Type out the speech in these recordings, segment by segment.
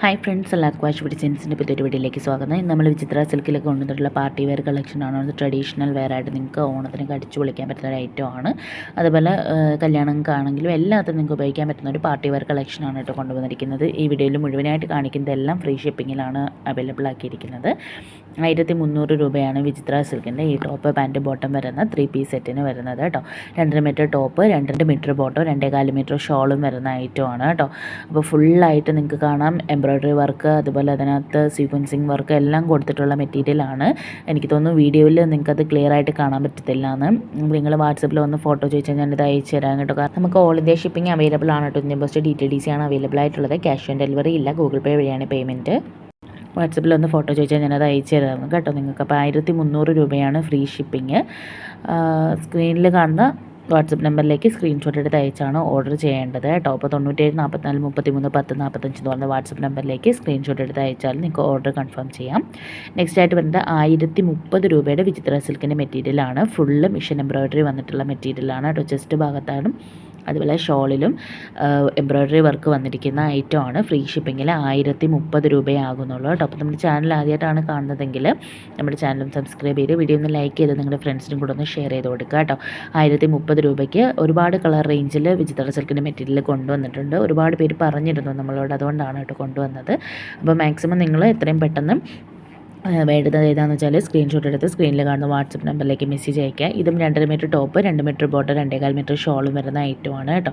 Hi friends എല്ലാവർക്കും വാഷ് പിടിച്ചെൻസിന്റെ പുതിയൊരു വീഡിയോയിലേക്ക് സ്വാഗതം. ഇന്ന് നമ്മൾ വിചിത്ര സിൽക്കിലൊക്കെ കൊണ്ടുവന്നിട്ടുള്ള പാർട്ടി വെയർ കളക്ഷനാണ് അത് ട്രഡീഷണൽ വെയർ ആയിട്ട് നിങ്ങൾക്ക് ഓണത്തിന് അടിച്ചു പൊളിക്കാൻ പറ്റുന്ന ഒരു ഐറ്റം ആണ്. അതുപോലെ കല്യാണങ്ങൾക്കാണെങ്കിലും എല്ലാത്തിനും നിങ്ങൾക്ക് ഉപയോഗിക്കാൻ പറ്റുന്ന ഒരു പാർട്ടി വെയർ കളക്ഷനാണ് കേട്ടോ കൊണ്ടുവന്നിരിക്കുന്നത്. ഈ വീഡിയോയിൽ മുഴുവനായിട്ട് കാണിക്കുന്നതെല്ലാം ഫ്രീ ഷിപ്പിങ്ങിലാണ് അവൈലബിൾ ആക്കിയിരിക്കുന്നത്. ആയിരത്തി മുന്നൂറ് രൂപയാണ് വിചിത്ര സിൽക്കിന്റെ ഈ ടോപ്പ് പാന്റ് ബോട്ടം വരുന്ന ത്രീ പീസ് സെറ്റിന് വരുന്നത് കേട്ടോ. രണ്ടര മീറ്റർ ടോപ്പ് രണ്ടര മീറ്റർ ബോട്ടം രണ്ടേകാൽ മീറ്റർ ഷോളും വരുന്ന ഐറ്റമാണ് കേട്ടോ. അപ്പോൾ ഫുള്ളായിട്ട് നിങ്ങൾക്ക് കാണാം എംബ്രോയ്ഡറി വർക്ക് അതുപോലെ അതിനകത്ത് സീക്വൻസിങ് വർക്ക് എല്ലാം കൊടുത്തിട്ടുള്ള മെറ്റീരിയലാണ് എനിക്ക് തോന്നുന്നു വീഡിയോയിൽ നിങ്ങൾക്കത് ക്ലിയർ ആയിട്ട് കാണാൻ പറ്റത്തില്ല എന്ന് നിങ്ങൾ വാട്സപ്പിൽ വന്ന് ഫോട്ടോ ചോദിച്ചാൽ ഞാനിത് അയച്ചു തരാം കേട്ടോ. നമുക്ക് ഓൾ ഇന്ത്യ ഷിപ്പിംഗ് അവൈലബിൾ ആണ് കേട്ടോ. Indian post D T D C ആണ് അവൈലബിൾ ആയിട്ടുള്ളത്. ക്യാഷ് ഓൺ ഡെലിവറി ഇല്ല. ഗൂഗിൾ പേ വഴിയാണ് പേയ്മെന്റ് വാട്സപ്പിൽ ഒന്ന് ഫോട്ടോ ചോദിച്ചാൽ ഞാനത് അയച്ചു തരാം കേട്ടോ. നിങ്ങൾക്ക് അപ്പോൾ ആയിരത്തി മുന്നൂറ് രൂപയാണ് ഫ്രീ ഷിപ്പിംഗ് സ്ക്രീനിൽ കാണുന്ന വാട്സപ്പ് നമ്പറിലേക്ക് സ്ക്രീൻഷോട്ട് എടുത്ത് അയച്ചാണ് ഓർഡർ ചെയ്യേണ്ടത് കേട്ടോ. അപ്പോൾ തൊണ്ണൂറ്റേഴ് നാൽപ്പത്തിനാല് മുപ്പത്തിമൂന്ന് പത്ത് നാൽപ്പത്തഞ്ച് എന്ന് പറഞ്ഞ വാട്സപ്പ് നമ്പറിലേക്ക് സ്ക്രീൻഷോട്ട് എടുത്ത് അയച്ചാൽ നിങ്ങൾക്ക് ഓർഡർ കൺഫേം ചെയ്യാം. നെക്സ്റ്റ് ആയിട്ട് വരുന്നത് ആയിരത്തി മുപ്പത് രൂപയുടെ വിചിത്ര സിൽക്കിന്റെ മെറ്റീരിയലാണ് ഫുള്ള് മിഷൻ എംബ്രോയ്ഡറി വന്നിട്ടുള്ള മെറ്റീരിയലാണ് കേട്ടോ. ചെസ്റ്റ് ഭാഗത്താണ് അതുപോലെ ഷോളിലും എംബ്രോയ്ഡറി വർക്ക് വന്നിരിക്കുന്ന ഐറ്റമാണ്. ഫ്രീ ഷിപ്പിങ്ങിൽ ആയിരത്തി മുപ്പത് രൂപയാകുന്നുള്ളൂ കേട്ടോ. അപ്പോൾ നമ്മുടെ ചാനൽ ആദ്യമായിട്ടാണ് കാണുന്നതെങ്കിൽ നമ്മുടെ ചാനലും സബ്സ്ക്രൈബ് ചെയ്ത് വീഡിയോ ഒന്ന് ലൈക്ക് ചെയ്ത് നിങ്ങളുടെ ഫ്രണ്ട്സിനും കൂടെ ഒന്ന് ഷെയർ ചെയ്ത് കൊടുക്കുക കേട്ടോ. ആയിരത്തി മുപ്പത് രൂപയ്ക്ക് ഒരുപാട് കളർ റേഞ്ചിൽ വിചിത്ര സിൽക്കിന്റെ മെറ്റീരിയൽ കൊണ്ടുവന്നിട്ടുണ്ട്. ഒരുപാട് പേര് പറഞ്ഞിരുന്നു നമ്മളോട് അതുകൊണ്ടാണ് കേട്ടോ കൊണ്ടുവന്നത്. അപ്പോൾ മാക്സിമം നിങ്ങൾ എത്രയും പെട്ടെന്ന് വേണ്ടത് ഏതാണെന്ന് വെച്ചാൽ സ്ക്രീൻഷോട്ട് എടുത്ത് സ്ക്രീനിൽ കാണുന്ന വാട്സപ്പ് നമ്പറിലേക്ക് മെസ്സേജ് അയക്കുക ഇതും രണ്ടര മീറ്റർ ടോപ്പ് രണ്ട് മീറ്റർ ബോട്ടം രണ്ടേകാൽ മീറ്റർ ഷോളും വരുന്ന ഐറ്റമാണ് കേട്ടോ.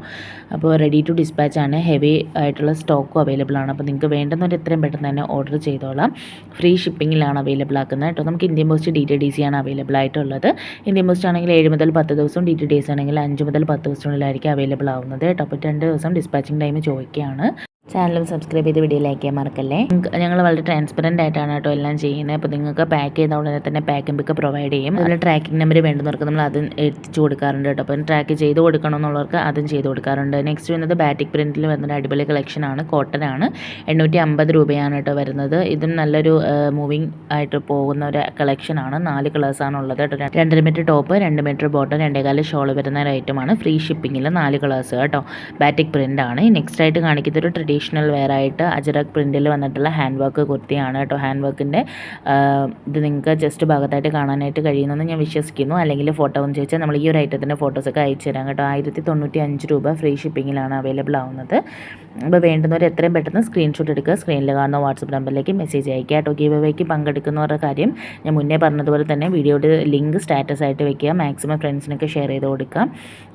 അപ്പോൾ റെഡി ടു ഡിസ്പാച്ച് ആണ്. ഹെവി ആയിട്ടുള്ള സ്റ്റോക്കും അവൈലബിൾ ആണ്. അപ്പോൾ നിങ്ങൾക്ക് വേണ്ടുന്നവർ എത്രയും പെട്ടെന്ന് തന്നെ ഓർഡർ ചെയ്തോളാം. ഫ്രീ ഷിപ്പിങ്ങിലാണ് അവൈലബിൾ ആക്കുന്നത് കേട്ടോ. നമുക്ക് Indian post D T D C ആണ് അവൈലബിൾ ആയിട്ടുള്ളത്. ഇന്ത്യൻ പോസ്റ്റ് ആണെങ്കിൽ ഏഴ് മുതൽ പത്ത് ദിവസം ഡി ടി ഡി എസ് ആണെങ്കിൽ അഞ്ച് മുതൽ പത്ത് ദിവസത്തിനുള്ളിലായിരിക്കും അവൈലബിൾ ആവുന്നത് കേട്ടോ. അപ്പോൾ രണ്ട് ദിവസം ഡിസ്പാച്ചിങ് ടൈം ചോദിക്കുകയാണ്. ചാനലും സബ്സ്ക്രൈബ് ചെയ്ത് വീഡിയോ ലൈക്ക് ചെയ്യാൻ മറക്കല്ലേ? ഞങ്ങൾ വളരെ ട്രാൻസ്പെറന്റ് ആയിട്ടാണ് കേട്ടോ എല്ലാം ചെയ്യുന്നത്. അപ്പോൾ നിങ്ങൾക്ക് പാക്ക് ചെയ്ത ഉടനെ തന്നെ പാക്കിംഗ് പിക്ക് പ്രൊവൈഡ് ചെയ്യും. അതിൽ ട്രാക്കിംഗ് നമ്പർ വേണ്ടുന്നവർക്ക് നമ്മൾ അതും എത്തിച്ചു കൊടുക്കാറുണ്ട് കേട്ടോ. അപ്പം ട്രാക്ക് ചെയ്ത് കൊടുക്കണമെന്നുള്ളവർക്ക് അതും ചെയ്ത് കൊടുക്കാറുണ്ട്. നെക്സ്റ്റ് വരുന്നത് ബാറ്റിക് പ്രിന്റിൽ വരുന്നൊരു അടിപൊളി കളക്ഷനാണ് ആണ്. എണ്ണൂറ്റി അമ്പത് രൂപയാണ് കേട്ടോ വരുന്നത്. ഇതും നല്ലൊരു മൂവിങ് ആയിട്ട് പോകുന്ന ഒരു കളക്ഷനാണ് നാല് കളേഴ്സാണ് ഉള്ളത് കേട്ടോ. രണ്ടര മീറ്റർ ടോപ്പ് രണ്ട് മീറ്റർ ബോട്ടം രണ്ടേകാൽ ഷോൾ വരുന്ന ഒരു ഐറ്റമാണ് ഫ്രീ ഷിപ്പിങ്ങിൽ നാല് കളേഴ്സ് കേട്ടോ. ബാറ്റിക് പ്രിന്റ് ആണ്. നെക്സ്റ്റ് ആയിട്ട് കാണിക്കുന്നത് ഒരു ട്രഡീഷണൽ ട്രഡീഷണൽ വെയർ ആയിട്ട് അജറക് പ്രിന്റിൽ വന്നിട്ടുള്ള ഹാൻഡ് വർക്ക് കുർത്തിയാണ് കേട്ടോ. ഹാൻഡ് വർക്കിന്റെ ഇത് നിങ്ങൾക്ക് ജസ്റ്റ് ഭാഗത്തായിട്ട് കാണാനായിട്ട് കഴിയുമെന്ന് ഞാൻ വിശ്വസിക്കുന്നു. അല്ലെങ്കിൽ ഫോട്ടോ എന്ന് ചോദിച്ചാൽ നമ്മൾ ഈ ഒരു ഐറ്റത്തിന്റെ ഫോട്ടോസൊക്കെ അയച്ചു തരാം കേട്ടോ. ആയിരത്തി തൊണ്ണൂറ്റി അഞ്ച് രൂപ ഫ്രീ ഷിപ്പിങ്ങിലാണ് അവൈലബിൾ ആവുന്നത്. അപ്പോൾ വേണ്ടുന്നവർ എത്രയും പെട്ടെന്ന് സ്ക്രീൻഷോട്ട് എടുക്കുക. സ്ക്രീനിൽ കാണുന്ന വാട്സപ്പ് നമ്പറിലേക്ക് മെസ്സേജ് അയക്കുക കേട്ടോ. ഗീവ് വേക്ക് പങ്കെടുക്കുന്നവരുടെ കാര്യം ഞാൻ മുന്നേ പറഞ്ഞതുപോലെ തന്നെ വീഡിയോയുടെ ലിങ്ക് സ്റ്റാറ്റസ് ആയിട്ട് വെക്കുക. മാക്സിമം ഫ്രണ്ട്സിനൊക്കെ ഷെയർ ചെയ്ത് കൊടുക്കുക.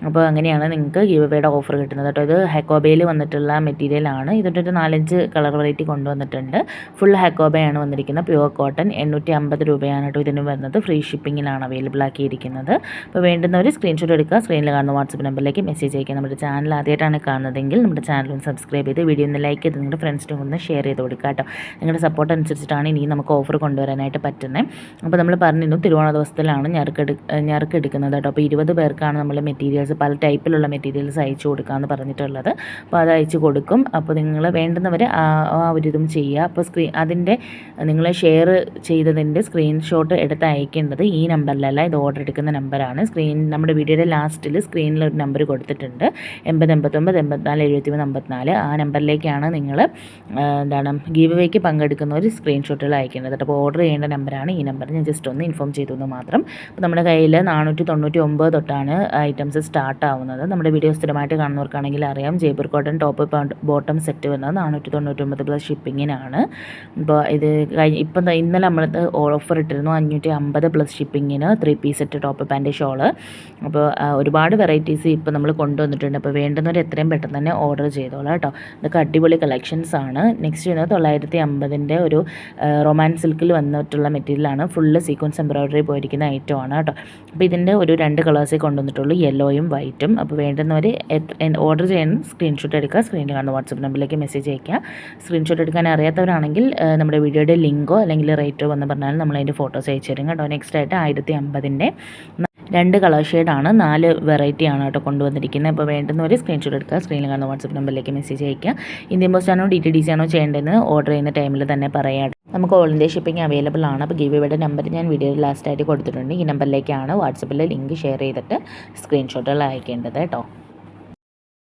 അപ്പോൾ അങ്ങനെയാണ് നിങ്ങൾക്ക് ഗീവ് വേയുടെ ഓഫർ കിട്ടുന്നത് കേട്ടോ. ഇത് ഹെക്കോബയിൽ വന്നിട്ടുള്ള മെറ്റീരിയലാണ് ഇതിന്റെ ഒരു നാലഞ്ച് കളർ വെറൈറ്റി കൊണ്ടുവന്നിട്ടുണ്ട്. ഫുൾ ഹാക്കോബയാണ് വന്നിരിക്കുന്നത്. പ്യുവർ കോട്ടൺ എണ്ണൂറ്റി അമ്പത് രൂപയാണ് കേട്ടോ ഇതിന് വരുന്നത് ഫ്രീ ഷിപ്പിങ്ങിലാണ് അവൈലബിൾ ആക്കിയിരിക്കുന്നത്. അപ്പോൾ വേണ്ടുന്നവർ സ്ക്രീൻഷോട്ട് എടുക്കുക. സ്ക്രീനിൽ കാണുന്ന വാട്സപ്പ് നമ്പറിലേക്ക് മെസ്സേജ് അയക്കുക. നമ്മുടെ ചാനൽ ആദ്യമായിട്ടാണ് കാണുന്നതെങ്കിൽ നമ്മുടെ ചാനൽ ഒന്ന് സബ്സ്ക്രൈബ് ചെയ്ത് വീഡിയോ ഒന്ന് ലൈക്ക് ചെയ്ത് നിങ്ങളുടെ ഫ്രണ്ട്സിനും ഒന്ന് ഷെയർ ചെയ്ത് കൊടുക്കുക കേട്ടോ നിങ്ങളുടെ സപ്പോർട്ട് അനുസരിച്ചിട്ടാണ് ഇനി നമുക്ക് ഓഫർ കൊണ്ടുവരാനായിട്ട് പറ്റുന്നത് അപ്പോൾ നമ്മൾ പറഞ്ഞിരുന്നു തിരുവോണ ദിവസത്തിലാണ് ഞറുക്കെടു ഞറുക്കെടുക്കുന്നത് കേട്ടോ അപ്പോൾ ഇരുപത് പേർക്കാണ് നമ്മൾ മെറ്റീരിയൽസ് പല ടൈപ്പിലുള്ള മെറ്റീരിയൽസ് അയച്ചു കൊടുക്കാമെന്ന് പറഞ്ഞിട്ടുള്ളത്. അപ്പോൾ അത് അയച്ചു കൊടുക്കും. അപ്പോൾ നിങ്ങൾ വേണ്ടുന്നവർ ആ ഒരു ഇതും ചെയ്യുക. അപ്പോൾ സ്ക്രീൻ അതിന്റെ നിങ്ങൾ ഷെയർ ചെയ്തതിന്റെ സ്ക്രീൻഷോട്ട് എടുത്ത് അയക്കേണ്ടത് ഈ നമ്പറിലല്ല. ഇത് ഓർഡർ എടുക്കുന്ന നമ്പറാണ്. സ്ക്രീൻ നമ്മുടെ വീഡിയോയുടെ ലാസ്റ്റിൽ സ്ക്രീനിൽ ഒരു നമ്പർ കൊടുത്തിട്ടുണ്ട്. എൺപത് എൺപത്തൊമ്പത് എൺപത്തിനാല് എഴുപത്തി മൂന്ന് അമ്പത്തിനാല് ആ നമ്പറിലേക്കാണ് നിങ്ങൾ എന്താണ് ഗീവ് വേക്ക് പങ്കെടുക്കുന്ന ഒരു സ്ക്രീൻഷോട്ടുകൾ അയക്കേണ്ടത്. അപ്പോൾ ഓർഡർ ചെയ്യേണ്ട നമ്പറാണ് ഈ നമ്പർ ഞാൻ ജസ്റ്റ് ഒന്ന് ഇൻഫോം ചെയ്തു എന്ന് മാത്രം. അപ്പോൾ നമ്മുടെ കയ്യിൽ നാനൂറ്റി തൊണ്ണൂറ്റി ഒമ്പത് തൊട്ടാണ് ഐറ്റംസ് സ്റ്റാർട്ട് ആവുന്നത്. നമ്മുടെ വീഡിയോ സ്ഥിരമായിട്ട് കാണുന്നവർക്കാണെങ്കിൽ അറിയാം. Jaipur cotton top bottom set വരുന്നത് നാനൂറ്റി തൊണ്ണൂറ്റൊമ്പത് പ്ലസ് ഷിപ്പിങ്ങിനാണ് ഇപ്പോൾ ഇത് കഴിഞ്ഞ് ഇപ്പം ഇന്നലെ നമ്മൾ ഓഫർ ഇട്ടിരുന്നു അഞ്ഞൂറ്റി അമ്പത് plus ഷിപ്പിങ്ങിന് three piece set top pant shawl അപ്പോൾ ഒരുപാട് വെറൈറ്റീസ് ഇപ്പോൾ നമ്മൾ കൊണ്ടുവന്നിട്ടുണ്ട്. അപ്പോൾ വേണ്ടുന്നവർ എത്രയും പെട്ടെന്ന് തന്നെ ഓർഡർ ചെയ്തോളാം കേട്ടോ. ഇതൊക്കെ അടിപൊളി കളക്ഷൻസ് ആണ്. നെക്സ്റ്റ് ചെയ്യുന്നത് തൊള്ളായിരത്തി അമ്പതിന്റെ ഒരു റൊമാൻസ് സിൽക്കിൽ വന്നിട്ടുള്ള മെറ്റീരിയലാണ് ഫുള്ള് സീക്വൻസ് എംബ്രോയിഡറി പോയിരിക്കുന്ന ഐറ്റം ആണ് കേട്ടോ. അപ്പോൾ ഇതിന്റെ ഒരു രണ്ട് കളേഴ്സേ കൊണ്ടുവന്നിട്ടുള്ളൂ. യെല്ലോയും വൈറ്റും അപ്പോൾ വേണ്ടുന്നവർ ഓർഡർ ചെയ്യാൻ സ്ക്രീൻഷോട്ട് എടുക്കുക. സ്ക്രീനിൽ കാണുന്ന വാട്സപ്പ് നമ്പറിലേക്ക് മെസ്സേജ് അയക്കുക സ്ക്രീൻഷോട്ട് എടുക്കാൻ അറിയാത്തവരാണെങ്കിൽ നമ്മുടെ വീഡിയോയുടെ ലിങ്കോ അല്ലെങ്കിൽ റേറ്റോ വന്ന് പറഞ്ഞാൽ നമ്മൾ അതിന്റെ ഫോട്ടോസ് അയച്ചു തരും കേട്ടോ. നെക്സ്റ്റ് ആയിട്ട് ആയിരത്തി അമ്പതിന്റെ രണ്ട് കളർ ഷെയ്ഡാണ് നാല് വെറൈറ്റി ആണ് കേട്ടോ കൊണ്ടുവന്നിരിക്കുന്നത്. അപ്പോൾ വേണ്ടുന്നവർ സ്ക്രീൻഷോട്ട് എടുക്കുക. സ്ക്രീനിൽ കാണുന്ന വാട്സപ്പ് നമ്പറിലേക്ക് മെസ്സേജ് അയക്കുക ഇന്ത്യൻ പോസ്റ്റ് ആണോ ഡി ടി ഡി സി ആണോ ചെയ്യേണ്ടതെന്ന് ഓർഡർ ചെയ്യുന്ന ടൈമിൽ തന്നെ പറയാം. നമുക്ക് ഓൾ ഇന്ത്യ ഷിപ്പിംഗ് അവൈലബിൾ ആണ്. അപ്പോൾ ഗീവ് ഇവിടെ നമ്പർ ഞാൻ വീഡിയോയിൽ ലാസ്റ്റ് ആയിട്ട് കൊടുത്തിട്ടുണ്ട്. ഈ നമ്പറിലേക്കാണ് വാട്സപ്പിൽ ലിങ്ക് ഷെയർ ചെയ്തിട്ട് സ്ക്രീൻഷോട്ടുകൾ അയക്കേണ്ടത് കേട്ടോ.